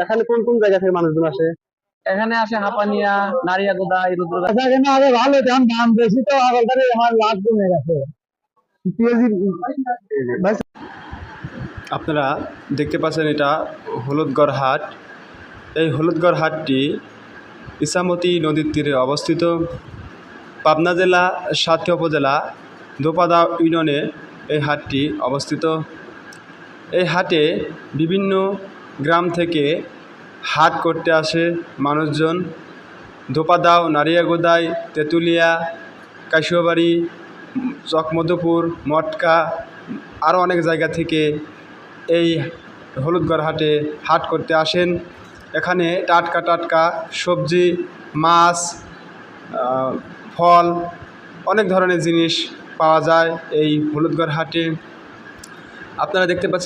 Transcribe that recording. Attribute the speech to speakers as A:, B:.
A: এখানে কোন কোন জায়গা থেকে মানুষজন আসে?
B: এখানে আসে হাপানিয়া নারিয়াগোদা এই রুদ্রগা
A: এখানে আগে ভালো দাম দাম বেশি তো আগলটারে আমার লাভ কমে গেছে।
C: আপনারা দেখতে পাচ্ছেন এটা হলুদগড় হাট। এই হলুদগড় হাটটি ইসামতি নদীর তীরে অবস্থিত। পাবনা জেলা সাতক্ষীরা উপজেলা দোপাদা ইউনিয়নে এই হাটটি অবস্থিত। এই হাটে বিভিন্ন গ্রাম থেকে হাট করতে আসে মানুষজন। দোপাদাও নারিয়াগোদাই, তেঁতুলিয়া, কাশিয়াবাড়ি, চকমধুপুর, মটকা আরও অনেক জায়গা থেকে এই হলুদগড় হাটে হাট করতে আসেন। এখানে টাটকা টাটকা সবজি, মাছ ফল, অনেক ধরনের জিনিস পাওয়া যায় এই হলুদগড় হাটে। আপনারা দেখতে পাচ্ছেন